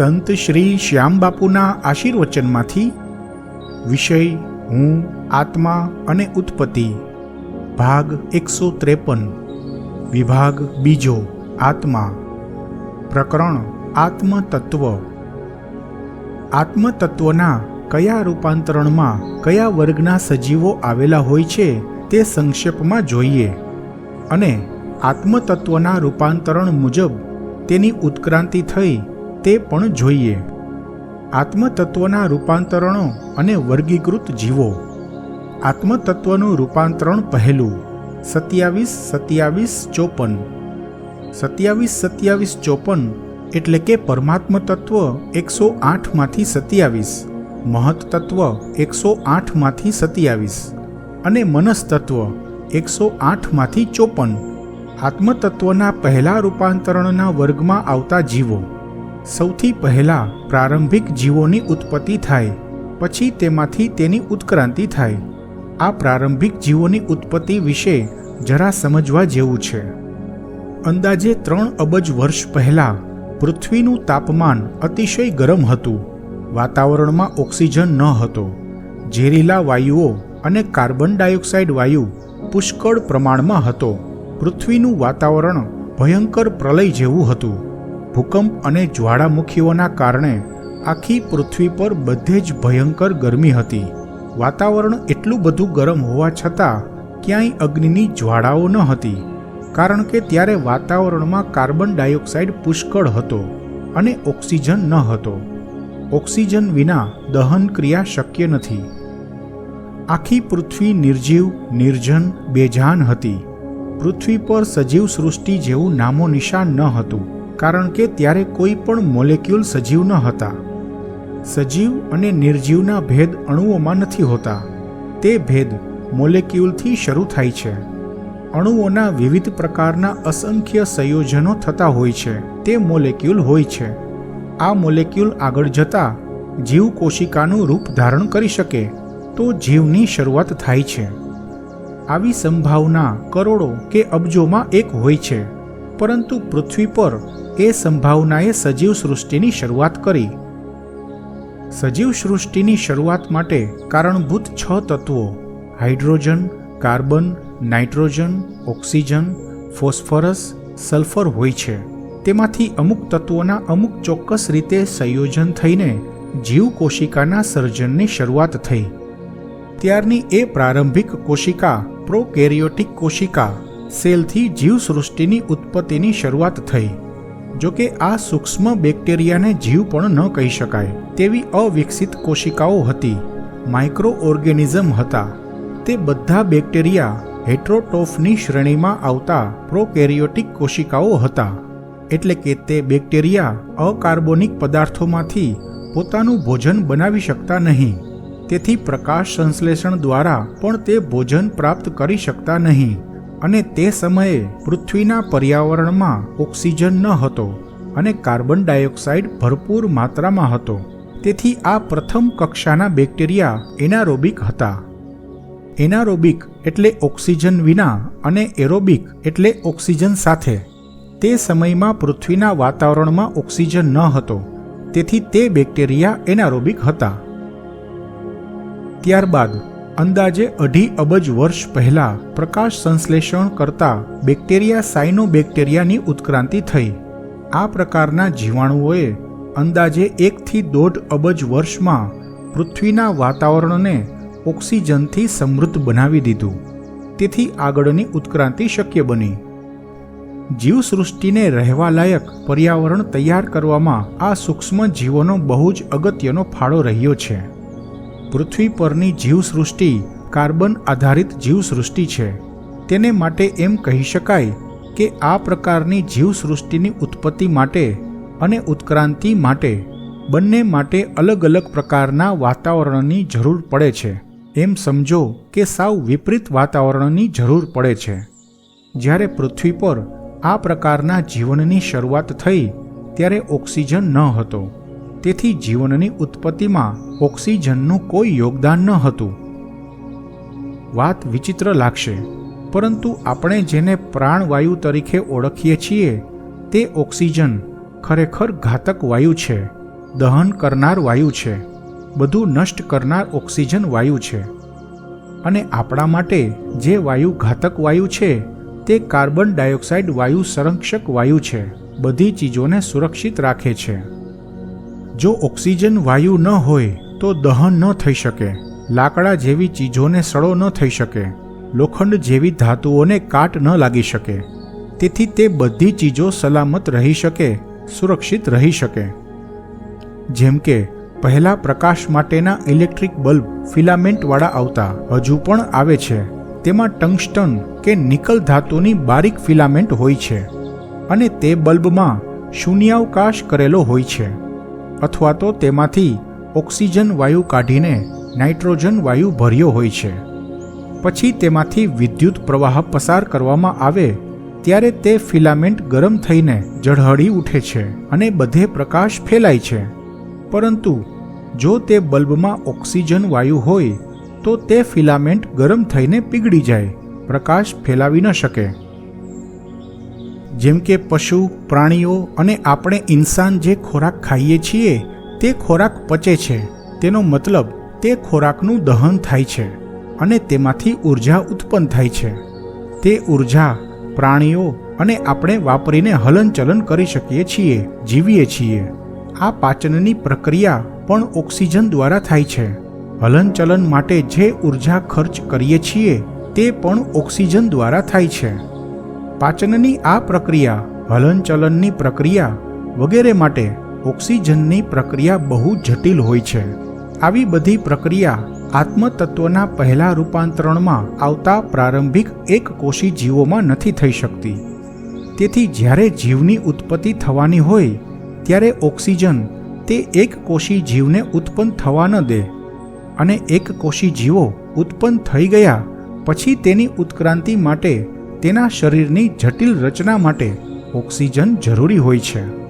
સંત શ્રી શ્યામબાપુના આશીર્વચનમાંથી વિષય, હું, આત્મા અને ઉત્પત્તિ, ભાગ એકસો ત્રેપન, વિભાગ બીજો, આત્મા, પ્રકરણ, આત્મતત્વ. આત્મતત્વના કયા રૂપાંતરણમાં કયા વર્ગના સજીવો આવેલા હોય છે તે સંક્ષેપમાં જોઈએ અને આત્મતત્વના રૂપાંતરણ મુજબ તેની ઉત્ક્રાંતિ થઈ તે પણ જોઈએ. આત્મતત્વના રૂપાંતરણો અને વર્ગીકૃત જીવો. આત્મતત્વનું રૂપાંતરણ પહેલું. સત્યાવીસ સત્યાવીસ ચોપન. સત્યાવીસ સત્યાવીસ ચોપન એટલે કે પરમાત્મ તત્વ એકસો આઠમાંથી સત્યાવીસ. મહત તત્વ એકસો આઠમાંથી સત્યાવીસ. અને મનસ્તત્વ એકસો આઠમાંથી ચોપન. આત્મતત્વના પહેલા રૂપાંતરણના વર્ગમાં આવતા જીવો. સૌથી પહેલાં પ્રારંભિક જીવોની ઉત્પત્તિ થાય, પછી તેમાંથી તેની ઉત્ક્રાંતિ થાય. આ પ્રારંભિક જીવોની ઉત્પત્તિ વિશે જરા સમજવા જેવું છે. અંદાજે ત્રણ અબજ વર્ષ પહેલાં પૃથ્વીનું તાપમાન અતિશય ગરમ હતું. વાતાવરણમાં ઓક્સિજન ન હતો. ઝેરીલા વાયુઓ અને કાર્બન ડાયોક્સાઇડ વાયુ પુષ્કળ પ્રમાણમાં હતો. પૃથ્વીનું વાતાવરણ ભયંકર પ્રલય જેવું હતું. ભૂકંપ અને જ્વાળામુખીઓના કારણે આખી પૃથ્વી પર બધે જ ભયંકર ગરમી હતી. વાતાવરણ એટલું બધું ગરમ હોવા છતાં ક્યાંય અગ્નિની જ્વાળાઓ ન હતી, કારણ કે ત્યારે વાતાવરણમાં કાર્બન ડાયોક્સાઇડ પુષ્કળ હતો અને ઓક્સિજન ન હતો. ઓક્સિજન વિના દહન ક્રિયા શક્ય નથી. આખી પૃથ્વી નિર્જીવ, નિર્જન, બેજાન હતી. પૃથ્વી પર સજીવ સૃષ્ટિ જેવું નામો નિશાન ન હતું. કારણ કે ત્યારે કોઈ પણ મોલેક્યુલ સજીવ ન હતા. સજીવ અને નિર્જીવના ભેદ અણુઓમાં નથી હોતા. તે ભેદ મોલેક્યુલથી શરૂ થાય છે. અણુઓના વિવિધ પ્રકારના અસંખ્ય સંયોજનો થતા હોય છે. તે મોલેક્યુલ હોય છે. આ મોલેક્યુલ આગળ જતા જીવ કોશિકાનું રૂપ ધારણ કરી શકે તો જીવની શરૂઆત થાય છે. આવી સંભાવના કરોડો કે અબજોમાં એક હોય છે. પરંતુ પૃથ્વી પર એ સંભાવનાએ સજીવ સૃષ્ટિની શરૂઆત કરી. સજીવ સૃષ્ટિની શરૂઆત માટે કારણભૂત છ તત્વો hydrogen, carbon, nitrogen, oxygen, phosphorus, sulphur હોય છે. તેમાંથી અમુક તત્વોના અમુક ચોક્કસ રીતે સંયોજન થઈને જીવ કોશિકાના સર્જનની શરૂઆત થઈ. ત્યારની એ પ્રારંભિક કોશિકા પ્રોકેરિયોટિક કોશિકા, સેલથી જીવસૃષ્ટિની ઉત્પત્તિની શરૂઆત થઈ. જો કે આ સૂક્ષ્મ બેક્ટેરિયાને જીવ પણ ન કહી શકાય, તેવી અવિકસિત કોશિકાઓ હતી. માઇક્રો ઓર્ગેનિઝમ હતા. તે બધા બેક્ટેરિયા હેટ્રોટોફની શ્રેણીમાં આવતા પ્રોકેરિયોટિક કોશિકાઓ હતા. એટલે કે તે બેક્ટેરિયા અકાર્બોનિક પદાર્થોમાંથી પોતાનું ભોજન બનાવી શકતા નહીં. તેથી પ્રકાશ સંશ્લેષણ દ્વારા પણ તે ભોજન પ્રાપ્ત કરી શકતા નહીં. અને તે સમયે પૃથ્વીના પર્યાવરણમાં ઓક્સિજન ન હતો અને કાર્બન ડાયોક્સાઇડ ભરપૂર માત્રામાં હતો. તેથી આ પ્રથમ કક્ષાના બેક્ટેરિયા એનારોબિક હતા. એનારોબિક એટલે ઓક્સિજન વિના અને એરોબિક એટલે ઓક્સિજન સાથે. તે સમયમાં પૃથ્વીના વાતાવરણમાં ઓક્સિજન ન હતો. તેથી તે બેક્ટેરિયા એનારોબિક હતા. ત્યારબાદ અંદાજે અઢી અબજ વર્ષ પહેલા પ્રકાશ સંશ્લેષણ કરતા બેક્ટેરિયા સાયનોબેક્ટેરિયાની ઉત્ક્રાંતિ થઈ. આ પ્રકારના જીવાણુઓએ અંદાજે એકથી દોઢ અબજ વર્ષમાં પૃથ્વીના વાતાવરણને ઓક્સિજનથી સમૃદ્ધ બનાવી દીધું. તેથી આગળની ઉત્ક્રાંતિ શક્ય બની. જીવસૃષ્ટિને રહેવાલાયક પર્યાવરણ તૈયાર કરવામાં આ સૂક્ષ્મ જીવોનો બહુ જ અગત્યનો ફાળો રહ્યો છે. પૃથ્વી પરની જીવસૃષ્ટિ કાર્બન આધારિત જીવસૃષ્ટિ છે. તેને માટે એમ કહી શકાય કે આ પ્રકારની જીવસૃષ્ટિની ઉત્પત્તિ માટે અને ઉત્ક્રાંતિ માટે બંને માટે અલગ અલગ પ્રકારના વાતાવરણની જરૂર પડે છે. એમ સમજો કે સાવ વિપરીત વાતાવરણની જરૂર પડે છે. જ્યારે પૃથ્વી પર આ પ્રકારના જીવનની શરૂઆત થઈ, ત્યારે ઓક્સિજન ન હતો. તેથી જીવનની ઉત્પત્તિમાં ઓક્સિજનનું કોઈ યોગદાન ન હતું. વાત વિચિત્ર લાગશે, પરંતુ આપણે જેને પ્રાણવાયુ તરીકે ઓળખીએ છીએ, તે ઓક્સિજન ખરેખર ઘાતક વાયુ છે, દહન કરનાર વાયુ છે, બધું નષ્ટ કરનાર ઓક્સિજન વાયુ છે. અને આપણા માટે જે વાયુ ઘાતક વાયુ છે, તે કાર્બન ડાયોક્સાઇડ વાયુ સંરક્ષક વાયુ છે, બધી ચીજોને સુરક્ષિત રાખે છે. જો ઓક્સિજન વાયુ ન હોય તો દહન ન થઈ શકે. લાકડા જેવી ચીજોને સડો ન થઈ શકે. લોખંડ જેવી ધાતુઓને કાટ ન લાગી શકે. તેથી તે બધી ચીજો સલામત રહી શકે, સુરક્ષિત રહી શકે. જેમ કે, પહેલાં પ્રકાશ માટેના ઇલેક્ટ્રિક બલ્બ ફિલામેન્ટવાળા આવતા હજુ પણ આવે છે. તેમાં ટંગસ્ટન કે નિકલ ધાતુની બારીક ફિલામેન્ટ હોય છે. અને તે બલ્બમાં શૂન્યાવકાશ કરેલો હોય છે. અથવા તો તેમાંથી ઓક્સિજન વાયુ કાઢીને નાઇટ્રોજન વાયુ ભર્યો હોય છે. પછી તેમાંથી વિદ્યુત પ્રવાહ પસાર કરવામાં આવે ત્યારે તે ફિલામેન્ટ ગરમ થઈને ઝળહળી ઉઠે છે અને બધે પ્રકાશ ફેલાય છે. પરંતુ જો તે બલ્બમાં ઓક્સિજન વાયુ હોય તો તે ફિલામેન્ટ ગરમ થઈને પીગળી જાય, પ્રકાશ ફેલાવી ન શકે. જેમ કે પશુ, પ્રાણીઓ અને આપણે ઇન્સાન જે ખોરાક ખાઈએ છીએ, તે ખોરાક પચે છે. તેનો મતલબ, તે ખોરાકનું દહન થાય છે અને તેમાંથી ઊર્જા ઉત્પન્ન થાય છે. તે ઊર્જા, પ્રાણીઓ અને આપણે વાપરીને હલનચલન કરી શકીએ છીએ, જીવીએ છીએ. આ પાચનની પ્રક્રિયા પણ ઓક્સિજન દ્વારા થાય છે. હલનચલન માટે જે ઊર્જા ખર્ચ કરીએ છીએ, તે પણ ઓક્સિજન દ્વારા થાય છે. પાચનની આ પ્રક્રિયા, હલનચલનની પ્રક્રિયા વગેરે માટે ઓક્સિજનની પ્રક્રિયા બહુ જટિલ હોય છે. આવી બધી પ્રક્રિયા આત્મતત્વના પહેલા રૂપાંતરણમાં આવતા પ્રારંભિક એક કોષી જીવોમાં નથી થઈ શકતી. તેથી જ્યારે જીવની ઉત્પત્તિ થવાની હોય, ત્યારે ઓક્સિજન તે એક કોષી જીવને ઉત્પન્ન થવા ન દે અને એક કોષી જીવો ઉત્પન્ન થઈ ગયા પછી તેની ઉત્ક્રાંતિ માટે તેના શરીરની જટિલ રચના માટે ઓક્સિજન જરૂરી હોય છે.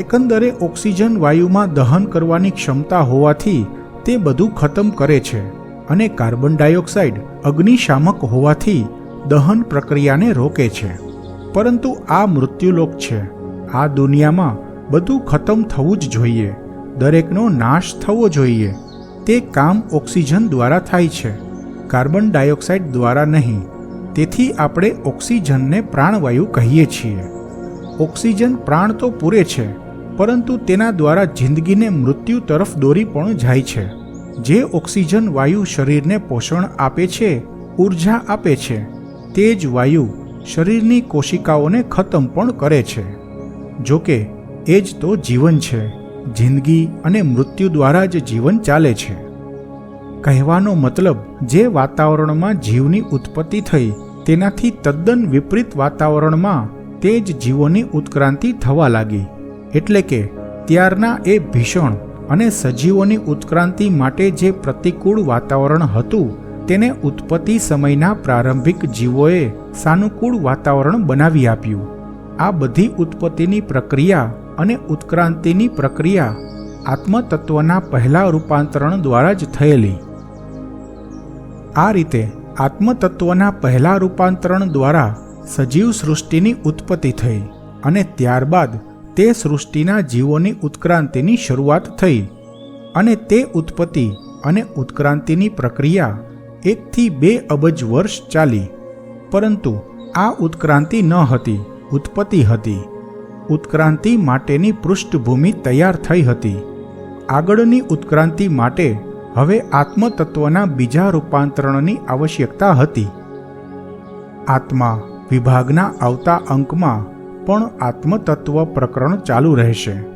એકંદરે ઓક્સિજન વાયુમાં દહન કરવાની ક્ષમતા હોવાથી તે બધું ખતમ કરે છે અને કાર્બન ડાયોક્સાઇડ અગ્નિશામક હોવાથી દહન પ્રક્રિયાને રોકે છે. પરંતુ આ મૃત્યુલોક છે. આ દુનિયામાં બધું ખતમ થવું જ જોઈએ. દરેકનો નાશ થવો જોઈએ. તે કામ ઓક્સિજન દ્વારા થાય છે. કાર્બન ડાયોક્સાઇડ દ્વારા નહીં. તેથી આપણે ઓક્સિજનને પ્રાણવાયુ કહીએ છીએ. ઓક્સિજન પ્રાણ તો પૂરે છે, પરંતુ તેના દ્વારા જિંદગીને મૃત્યુ તરફ દોરી પણ જાય છે. જે ઓક્સિજન વાયુ શરીરને પોષણ આપે છે, ઊર્જા આપે છે, તે જ વાયુ શરીરની કોશિકાઓને ખતમ પણ કરે છે. જો કે એ જ તો જીવન છે, જિંદગી અને મૃત્યુ દ્વારા જ જીવન ચાલે છે. કહેવાનો મતલબ જે વાતાવરણમાં જીવની ઉત્પત્તિ થઈ તેનાથી તદ્દન વિપરીત વાતાવરણમાં તે જ જીવોની ઉત્ક્રાંતિ થવા લાગી. એટલે કે ત્યારના એ ભીષણ અને સજીવોની ઉત્ક્રાંતિ માટે જે પ્રતિકૂળ વાતાવરણ હતું તેને ઉત્પત્તિ સમયના પ્રારંભિક જીવોએ સાનુકૂળ વાતાવરણ બનાવી આપ્યું. આ બધી ઉત્પત્તિની પ્રક્રિયા અને ઉત્ક્રાંતિની પ્રક્રિયા આત્મતત્વના પહેલા રૂપાંતરણ દ્વારા જ થયેલી. આ રીતે આત્મતત્વના પહેલા રૂપાંતરણ દ્વારા સજીવ સૃષ્ટિની ઉત્પત્તિ થઈ અને ત્યારબાદ તે સૃષ્ટિના જીવોની ઉત્ક્રાંતિની શરૂઆત થઈ અને તે ઉત્પત્તિ અને ઉત્ક્રાંતિની પ્રક્રિયા એકથી બે અબજ વર્ષ ચાલી. પરંતુ આ ઉત્ક્રાંતિ ન હતી, ઉત્પત્તિ હતી. ઉત્ક્રાંતિ માટેની પૃષ્ઠભૂમિ તૈયાર થઈ હતી. આગળની ઉત્ક્રાંતિ માટે હવે આત્મતત્વના બીજા રૂપાંતરણની આવશ્યકતા હતી. આત્મા વિભાગના આવતા અંકમાં પણ આત્મતત્વ પ્રકરણ ચાલુ રહેશે.